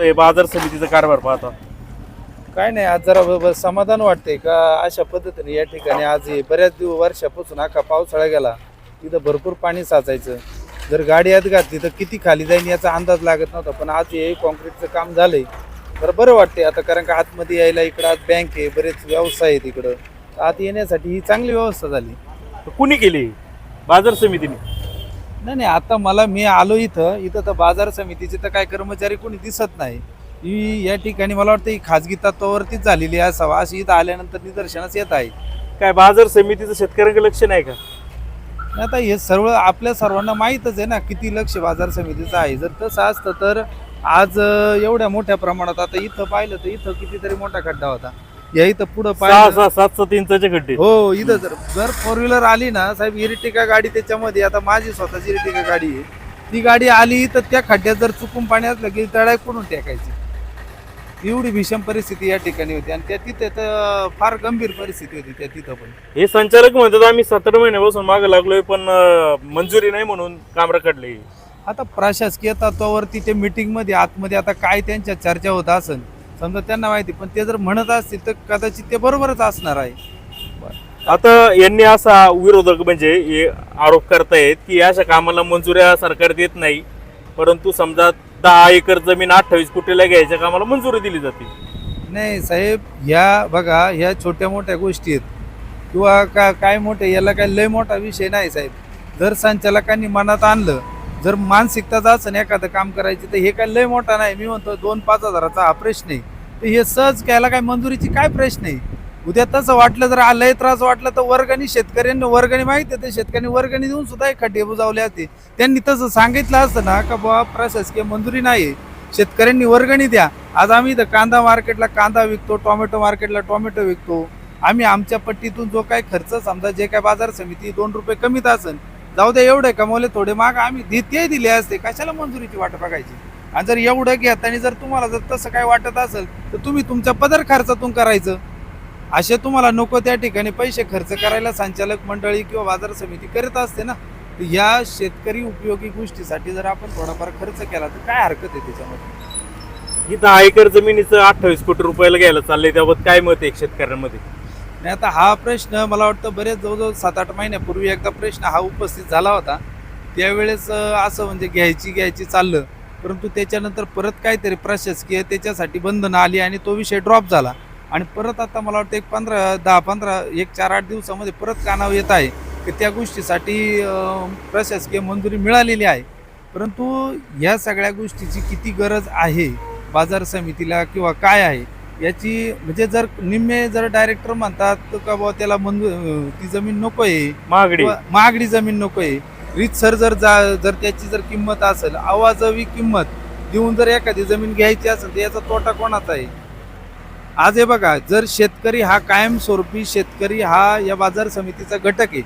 हे बाजार समितीचा कारभार पाहता. काय नाही आज जरा ब- ब- समाधान वाटतंय का? अशा पद्धतीने या ठिकाणी आज हे बऱ्याच दिवस वर्षापासून अख्खा पावसाळा गेला. तिथं भरपूर पाणी साचायचं. जर गाडी आत घातली तर किती खाली जाईल याचा अंदाज लागत नव्हता पण आज हे कॉन्क्रीटचं काम झालंय. तर बरं वाटतंय आता कारण का आतमध्ये यायला इकडं आज बँक आहे बरेच व्यवसाय आहेत इकडं. आत येण्यासाठी ही चांगली व्यवस्था झाली. तर कुणी केली? बाजार समितीने. नाही नाही आता मला मी आलो इथं इथं तर बाजार समितीचे तर काय कर्मचारी कोणी दिसत नाही. ही या ठिकाणी मला वाटतं ही खाजगी तत्वावरतीच झालेली असावा. अशी इथं आल्यानंतर निदर्शनास येत आहे. काय बाजार समितीचं शेतकऱ्यांकडे लक्ष नाही का? आणि आता हे सर्व आपल्या सर्वांना माहीतच आहे ना किती लक्ष बाजार समितीचं आहे. जर तसं असतं तर आज एवढ्या मोठ्या प्रमाणात आता इथं पाहिलं तर इथं कितीतरी मोठा खड्डा होता. या इथं पुढं सहा पाहिलं सहा सात सात इंचाचे खड्डे. हो इथं जर जर फोर व्हीलर आली ना साहेब इरिटिका गाडी त्याच्यामध्ये आता माझी स्वतःची इरिटिका गाडी आहे. ती गाडी आली तर त्या खड्ड्यात जर चुकून पाणी असलं की तळाय कुठून टाकायची? एवढी भीषण परिस्थिती या ठिकाणी होती. आणि त्या तिथे तर फार गंभीर परिस्थिती होती त्या तिथं पण. हे संचालक म्हणतात आम्ही सतरा महिन्यापासून मागे लागलोय पण अं, मंजुरी नाही म्हणून काम रखडले. आता प्रशासकीय तत्वावरती ते मीटिंगमध्ये आतमध्ये आता काय त्यांच्या चर्चा होत असेल समजा त्यांना माहिती पण ते जर म्हणत असतील तर कदाचित ते बरोबरच असणार आहे. आता यांनी असा विरोधक म्हणजे हे आरोप करतायत की अशा कामाला मंजुऱ्या सरकार देत नाही परंतु समजा दहा एकर जमीन अठ्ठावीस कोटीला घ्यायच्या कामाला मंजुरी दिली जाते. नाही साहेब ह्या बघा ह्या छोट्या मोठ्या गोष्टी आहेत. किंवा का काय मोठे याला काय लय मोठा विषय नाही साहेब. जर संचालकांनी मनात आणलं जर मानसिकताच असं एखादं काम करायची तर हे काय लय मोठा नाही. मी म्हणतो दोन पाच हजाराचा हा प्रश्न आहे. तर हे सहज घ्यायला काय मंजुरीची काय प्रश्न आहे? उद्या तसं वाटलं जर आ- लय त्रास वाटलं तर वर्गणी शेतकऱ्यांनी वर्गणी माहिती आहे तर शेतकऱ्यांनी वर्गणी देऊन सुद्धा एक खड्डे बुजावले असते त्यांनी तसं सांगितलं असतं ना का बाबा प्रशासकीय मंजुरी नाही आहे शेतकऱ्यांनी वर्गणी द्या. आज आम्ही इथं कांदा मार्केटला कांदा विकतो टोमॅटो मार्केटला टोमॅटो विकतो. आम्ही आमच्या पट्टीतून जो काय खर्च समजा जे काय बाजार समिती दोन रुपये कमीत असेल जाऊ दे एवढे कमवले थोडे माग आम्ही देते दिले असते. कशाला मंजुरीची वाट बघायची? आणि जर एवढं घेताना आणि जर तुम्हाला जर तसं काय वाटत असेल तर तुम्ही तुमच्या पदर खर्चातून करायचं. असे तुम्हाला नको त्या ठिकाणी पैसे खर्च करायला संचालक मंडळी किंवा बाजार समिती करत असते ना. तर या शेतकरी उपयोगी गोष्टीसाठी जर आपण थोडाफार खर्च केला तर काय हरकत आहे त्याच्यामध्ये? ही दहा एकर जमिनीचं अठ्ठावीस कोटी रुपयाला घ्यायला चाललंय त्याबाबत काय मत आहे शेतकऱ्यांमध्ये? आणि आता हा प्रश्न मला वाटतं बरेच जवळजवळ सात आठ महिन्यापूर्वी एकदा प्रश्न हा उपस्थित झाला होता. त्यावेळेस असं म्हणजे घ्यायची घ्यायची चाललं. परंतु त्याच्यानंतर परत काहीतरी प्रशासकीय त्याच्यासाठी बंधनं आली आणि तो विषय ड्रॉप झाला. आणि परत आता मला वाटतं एक पंधरा दहा पंधरा एक चार आठ दिवसामध्ये परत कानावर येत आहे की त्या गोष्टीसाठी प्रशासकीय मंजुरी मिळालेली आहे. परंतु ह्या सगळ्या गोष्टीची किती गरज आहे? बाजार समितीला किंवा काय आहे? याची म्हणजे जर निम्मे जर डायरेक्टर म्हणतात तर का बाबा त्याला मंजूर अं, ती जमीन नको आहे महागडी महागडी जमीन नको आहे रीतसर जर जा जर त्याची जर किंमत असेल आवाजवी किंमत देऊन जर एखादी जमीन घ्यायची असेल तर याचा तोटा कोणाचा आहे? आज हे बघा जर शेतकरी हा कायमस्वरूपी शेतकरी हा या बाजार समितीचा घटक आहे.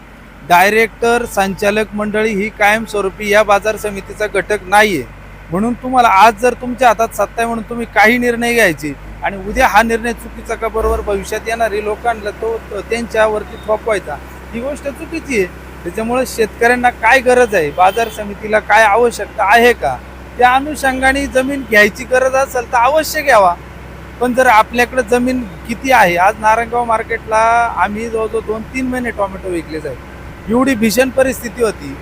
डायरेक्टर संचालक मंडळी ही कायमस्वरूपी या बाजार समितीचा घटक नाहीये. म्हणून तुम्हाला आज जर तुमच्या हातात सत्ता आहे म्हणून तुम्ही काही निर्णय घ्यायचे आणि उद्या हा निर्णय चुकीचा का बरोबर भविष्यात येणारे लोकांना तो त्यांच्यावरती त्यांच्यावरती थोपवायचा. ही गोष्ट चुकीची आहे. त्याच्यामुळे शेतकऱ्यांना काय गरज आहे? बाजार समितीला काय आवश्यकता आहे का? त्या अनुषंगाने जमीन घ्यायची गरज असेल तर अवश्य घ्यावा. पण जर आपल्याकडे जमीन किती आहे? आज नारायणगाव मार्केटला आम्ही जवळजवळ दोन तीन महिने टोमॅटो विकले जाईल एवढी भीषण परिस्थिती होती.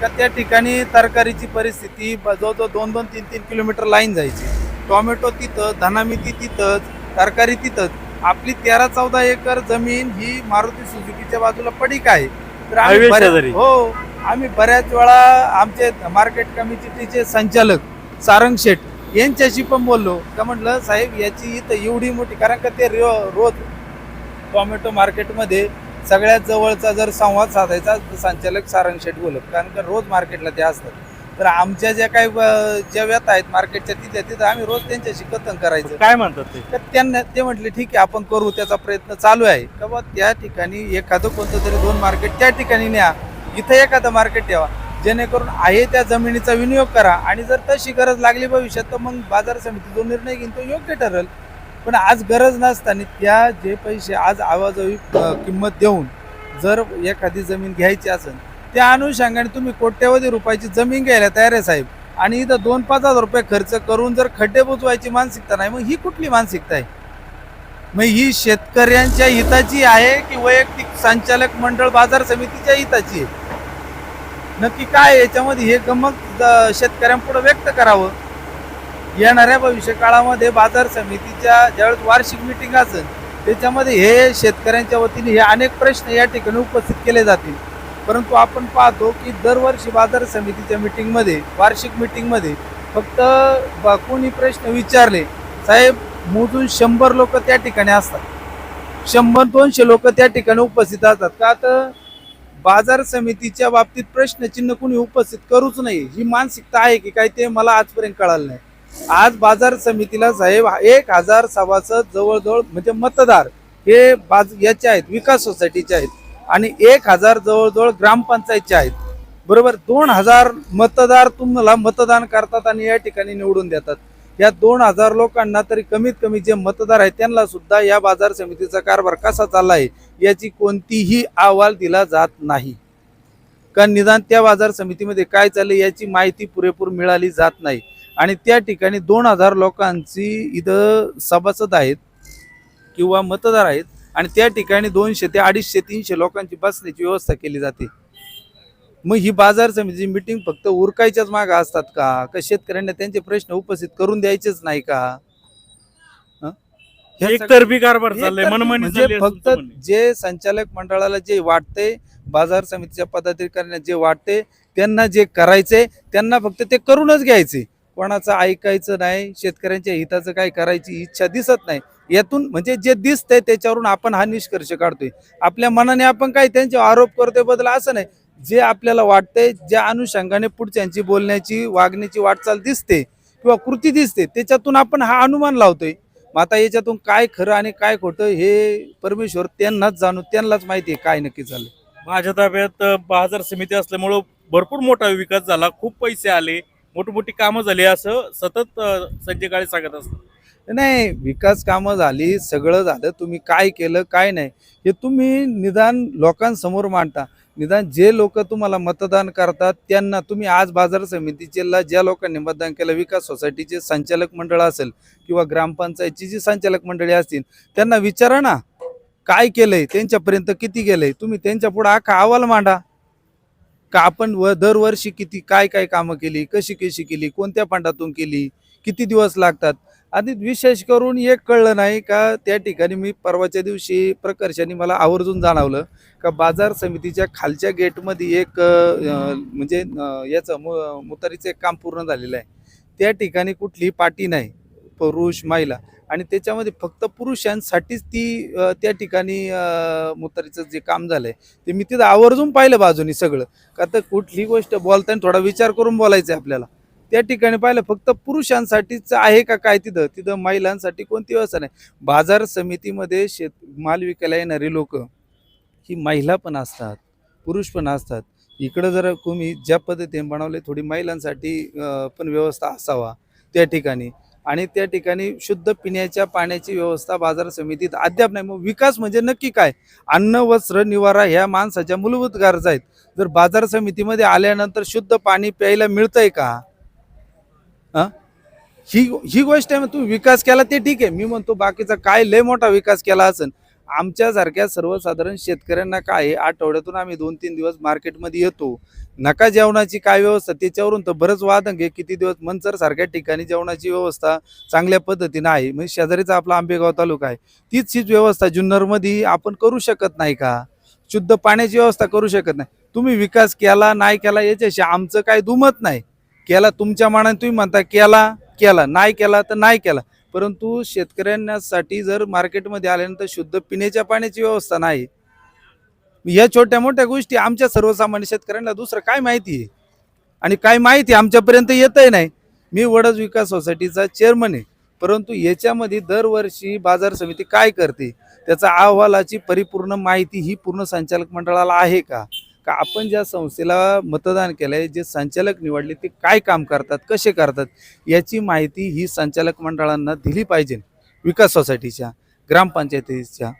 का त्या ठिकाणी तरकारीची परिस्थिती जवळजवळ दोन दोन तीन तीन किलोमीटर लाईन जायची. टोमॅटो तिथं धनामिती तिथंच तरकारी तिथंच. आपली तेरा चौदा एकर जमीन ही मारुती सुझुकीच्या बाजूला पडीक आहे? तर आम्ही. हो आम्ही बऱ्याच वेळा आमचे मार्केट कमिटीचे संचालक सारंग शेठ यांच्याशी पण बोललो. का म्हटलं साहेब याची इथं एवढी मोठी कारण का ते रो- रोज टोमॅटो मार्केटमध्ये सगळ्यात जवळचा जर संवाद साधायचा तर संचालक सारंग शेठ बोलत. कारण का रोज मार्केटला ते असतात. तर आमच्या ज्या काही ज्या व्यथा आहेत मार्केटच्या तिथे तिथं आम्ही रोज त्यांच्याशी कथन करायचं. काय म्हणतात ते? तर त्यांना ते म्हटले ठीक आहे आपण करू त्याचा प्रयत्न चालू आहे. का बा त्या ठिकाणी एखादं कोणतं तरी दोन मार्केट त्या ठिकाणी न्या. इथं एखादं मार्केट ठेवा. जेणेकरून आहे त्या जमिनीचा विनियोग करा. आणि जर तशी गरज लागली भविष्यात तर मग बाजार समिती जो निर्णय घेईन तो योग्य ठरेल. पण आज गरज नसताना त्या जे पैसे आज आवाजावी किंमत देऊन जर एखादी जमीन घ्यायची असेल त्या अनुषंगाने तुम्ही कोट्यवधी रुपयाची जमीन घ्यायला तयार आहे साहेब. आणि इथं दोन पाच हजार रुपये खर्च करून जर खड्डे बुजवायची मानसिकता नाही मग ही कुठली मानसिकता आहे? मग ही शेतकऱ्यांच्या हिताची आहे की वैयक्तिक संचालक मंडळ बाजार समितीच्या हिताची आहे? नक्की काय याच्यामध्ये हे गमक शेतकऱ्यांपुढे व्यक्त करावं. येणाऱ्या भविष्य काळामध्ये बाजार समितीच्या ज्यावेळेस वार्षिक मिटिंग असेल त्याच्यामध्ये हे शेतकऱ्यांच्या वतीने हे अनेक प्रश्न या ठिकाणी उपस्थित केले जातील. परंतु आपण पाहतो की दरवर्षी बाजार समितीच्या मिटिंगमध्ये वार्षिक मिटिंगमध्ये फक्त कोणी प्रश्न विचारले साहेब मोजून शंभर लोक त्या ठिकाणी असतात. शंभर दोनशे लोक त्या ठिकाणी उपस्थित असतात. का तर बाजार समितीच्या बाबतीत प्रश्नचिन्ह कोणी उपस्थित करूच नाही ही मानसिकता आहे की काय ते मला आजपर्यंत कळालं नाही. आज बाजार समितीला साहेब एक हजार सभासद जवळजवळ म्हणजे मतदार हे बाज याचे आहेत विकास सोसायटीचे आहेत. आणि एक हजार जवळजवळ ग्रामपंचायतचे आहेत. बरोबर दोन हजार मतदार तुम्हाला मतदान करतात आणि या ठिकाणी निवडून देतात. या दोन हजार लोकांना तरी कमीत कमी जे मतदार आहेत त्यांना सुद्धा या बाजार समितीचा कारभार कसा चालला आहे याची कोणतीही अहवाल दिला जात नाही. कारण निदान त्या बाजार समितीमध्ये काय चालले याची माहिती पुरेपूर मिळाली जात नाही. आणि त्या ठिकाणी दोन हजार लोकांची इथं सभासद आहेत किंवा मतदार आहेत आणि त्या ठिकाणी दोनशे ते अडीचशे तीनशे लोकांची बसण्याची व्यवस्था केली जाते. मग ही बाजार समितीची मिटिंग फक्त उरकायच्याच मागं असतात का? का शेतकऱ्यांना त्यांचे प्रश्न उपस्थित करून द्यायचेच नाही का? एकतर्फी कारभार म्हणजे फक्त. जे संचालक मंडळाला जे वाटते बाजार समितीच्या पदाधिकाऱ्यांना जे वाटते त्यांना जे करायचे त्यांना फक्त ते करूनच घ्यायचे कोणाचं ऐकायचं नाही शेतकऱ्यांच्या हिताचं काय करायची इच्छा दिसत नाही. यातून म्हणजे जे दिसतंय त्याच्यावरून आपण हा निष्कर्ष काढतोय. आपल्या मनाने आपण काय त्यांच्यावर आरोप करतोय बदल असं नाही. जे आपल्याला वाटतंय ज्या अनुषंगाने पुढच्यांची बोलण्याची वागण्याची वाटचाल दिसते किंवा कृती दिसते त्याच्यातून आपण हा अनुमान लावतोय. मग आता याच्यातून काय खरं आणि काय खोटं हे परमेश्वर त्यांनाच जाणू त्यांनाच माहिती आहे काय नक्की झालं माझ्या ताब्यात बाजार समिती असल्यामुळं भरपूर मोठा विकास झाला. खूप पैसे आले. मोठमोठी कामं झाली असं सतत संजय काळे सांगत असतात. नाही विकास कामं झाली सगळं झालं. तुम्ही काय केलं काय नाही हे तुम्ही निदान लोकांसमोर मांडता. निदान जे लोक तुम्हाला मतदान करतात त्यांना तुम्ही आज बाजार समितीचे ज्या लोकांनी मतदान केलं विकास सोसायटीचे संचालक मंडळ असेल किंवा ग्रामपंचायतची जी संचालक मंडळी असतील त्यांना विचारा ना काय केलंय त्यांच्यापर्यंत किती गेलंय तुम्ही त्यांच्या पुढे अख्खा अहवाल मांडा. का आपण व दरवर्षी किती काय काय कामं केली कशी कशी केली कोणत्या फंडातून केली किती दिवस लागतात? आणि विशेष करून एक कळलं नाही का त्या ठिकाणी मी परवाच्या दिवशी प्रकर्षाने मला आवर्जून जाणवलं का बाजार समितीच्या खालच्या गेटमध्ये एक म्हणजे याचं मु मुतारीचं एक काम पूर्ण झालेलं आहे. त्या ठिकाणी कुठलीही पाटी नाही. पुरुष महिला. आणि त्याच्यामध्ये फक्त पुरुषांसाठीच ती त्या ठिकाणी मुतारीचं जे काम झालंय ते मी तिथं आवर्जून पाहिलं बाजूनी सगळं. का तर कुठली गोष्ट बोलताना थोडा विचार करून बोलायचं आहे आपल्याला. त्या ठिकाणी पाहिलं फक्त पुरुषांसाठीच आहे का काय तिथं? तिथं महिलांसाठी कोणती व्यवस्था नाही. बाजार समितीमध्ये शेत माल विकायला येणारी लोक ही महिला पण असतात पुरुष पण असतात. इकडं जर तुम्ही ज्या पद्धतीने बनवले थोडी महिलांसाठी पण व्यवस्था असावा त्या ठिकाणी. आणि त्या ठिकाणी शुद्ध पिण्याच्या पाण्याची व्यवस्था बाजार समितीत अद्याप नाही. मग विकास म्हणजे नक्की काय? अन्न वस्त्र निवारा ह्या माणसाच्या मूलभूत गरजा आहेत. जर बाजार समितीमध्ये आल्यानंतर शुद्ध पाणी प्यायला मिळतंय का? हा? ही ही गोष्ट आहे. मग तू विकास केला ते ठीक आहे. मी म्हणतो बाकीचा काय लय मोठा विकास केला असेल आमच्यासारख्या सर्वसाधारण शेतकऱ्यांना काय आहे, आठवड्यातून आम्ही दोन तीन दिवस मार्केटमध्ये येतो. नका जेवणाची काय व्यवस्था? त्याच्यावरून तर बरंच वादंग आहे. किती दिवस मंचर सारख्या ठिकाणी जेवणाची व्यवस्था चांगल्या पद्धतीने आहे. म्हणजे शेजारीचा आपला आंबेगाव तालुका आहे. तीच हीच व्यवस्था जुन्नरमध्ये आपण करू शकत नाही का? शुद्ध पाण्याची व्यवस्था करू शकत नाही. तुम्ही विकास केला नाही केला याच्याशी आमचं काय दुमत नाही. केला तुमच्या मानाने तुम्ही म्हणता केला केला नाही केला तर नाही केला. परंतु शेतकऱ्यांसाठी जर मार्केटमध्ये आल्यानंतर शुद्ध पिण्याच्या पाण्याची व्यवस्था नाही या छोट्या मोठ्या गोष्टी आमच्या सर्वसामान्य शेतकऱ्यांना दुसरं काय माहिती आहे? आणि काय माहिती आमच्यापर्यंत येतही नाही. मी वडज विकास सोसायटीचा चेअरमन आहे. परंतु याच्यामध्ये दरवर्षी बाजार समिती काय करते? त्याचा अहवालाची परिपूर्ण माहिती ही पूर्ण संचालक मंडळाला आहे का? का आपण ज्या संस्थेला मतदान केलंय जे संचालक निवडले ते काय काम करतात कसे करतात याची माहिती ही संचालक मंडळांना दिली पाहिजे विकास सोसायटीच्या ग्रामपंचायतीच्या.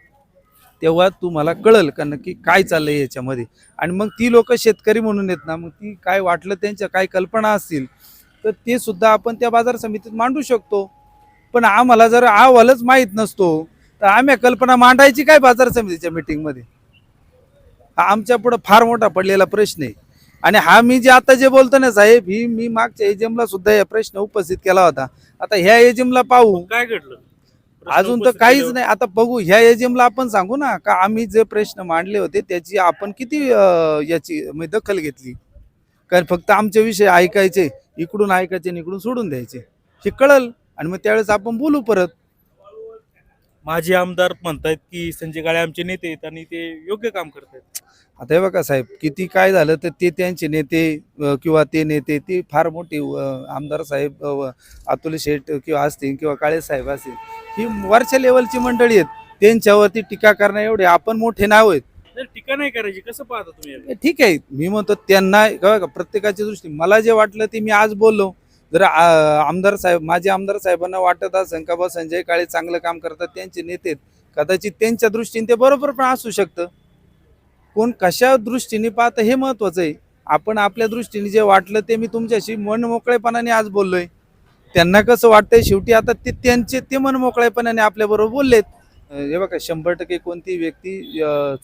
तेव्हा तुम्हाला कळल का नक्की काय चाललंय याच्यामध्ये. आणि मग ती लोक शेतकरी म्हणून येत ना मग ती काय वाटलं त्यांच्या काय कल्पना असतील तर ते सुद्धा आपण त्या बाजार समितीत मांडू शकतो. पण आम्हाला जर अहवालच माहीत नसतो तर आम्ही कल्पना मांडायची काय बाजार समितीच्या मीटिंगमध्ये हा आमच्या पुढं फार मोठा पडलेला प्रश्न आहे. आणि हा मी जे आता जे बोलतो ना साहेब ही मी मागच्या एजीएमला सुद्धा हा प्रश्न उपस्थित केला होता. आता ह्या एजीएमला पाहू. काय घडलं? अजून तर काहीच नाही. आता बघू ह्या एजीएमला आपण सांगू ना का आम्ही जे प्रश्न मांडले होते त्याची आपण किती अं, याची म्हणजे दखल घेतली? कारण फक्त आमचे विषय ऐकायचे इकडून ऐकायचे आणि इकडून सोडून द्यायचे. हे कळल आणि मग त्यावेळेस आपण बोलू परत. माजी आमदार म्हणतायत की संजय काळे आमचे नेते आहेत आणि ते योग्य काम करतायत. आता हे बघा साहेब किती काय झालं तर ते त्यांचे नेते अं, किंवा ते नेते ते फार मोठे अं, आमदार साहेब अं, अतुल शेठ किंवा असतील किंवा काळे साहेब असतील ही वरच्या लेवलची मंडळी आहेत. त्यांच्यावरती टीका करणं एवढे आपण मोठे नाव आहेत. नाही, टीका नाही करायची. कसं पाहता तुम्ही ठीक आहे मी म्हणतो त्यांना बघा प्रत्येकाची दृष्टी मला जे वाटलं ते मी आज बोललो. जर आमदार साहेब माझे आमदार साहेबांना वाटत असेल का बा संजय काळे चांगलं काम करतात त्यांचे नेते कदाचित त्यांच्या दृष्टीने ते बरोबर पण असू शकतं. कोण कशा दृष्टीने पाहतं हे महत्वाचं आहे. आपण आपल्या दृष्टीने जे वाटलं ते मी तुमच्याशी मन मोकळेपणाने आज बोललोय. त्यांना कसं वाटतंय शेवटी आता ते त्यांचे ते मन मोकळेपणाने आपल्याबरोबर बोललेत. हे बघा शंभर टक्के कोणती व्यक्ती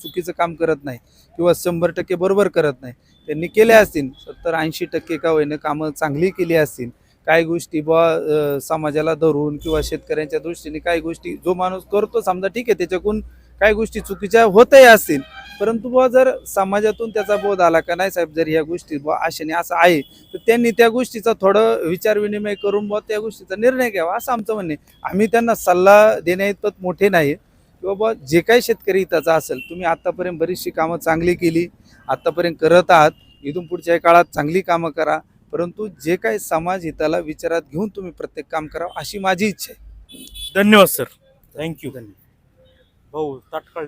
चुकीचं काम करत नाही किंवा शंभर टक्के बरोबर करत नाही. त्यांनी केल्या असतील सत्तर ऐंशी टक्के का होईनं कामं चांगली केली असतील. काही गोष्टी बा समाजाला धरून किंवा शेतकऱ्यांच्या दृष्टीने काही गोष्टी जो माणूस करतो समजा ठीक आहे त्याच्याकडून काही गोष्टी चुकीच्या होतही असतील. परंतु बुवा जर समाजातून त्याचा बोध आला का नाही साहेब जर ह्या गोष्टी बुवा आशेने असं आहे तर त्यांनी त्या गोष्टीचा थोडं विचार विनिमय करून बुवा त्या गोष्टीचा निर्णय घ्यावा असं आमचं म्हणणे आम्ही त्यांना सल्ला देण्याइतपत मोठे नाही किंवा बुवा जे काही शेतकरी हिताचा असेल तुम्ही आत्तापर्यंत बरीचशी कामं चांगली केली आत्तापर्यंत करत आहात इथून पुढच्या काळात चांगली कामं करा परंतु जे काही समाज हिताला विचारात घेऊन तुम्ही प्रत्येक काम करावं अशी माझी इच्छा आहे. धन्यवाद सर. थँक्यू भाऊ ताटकाळे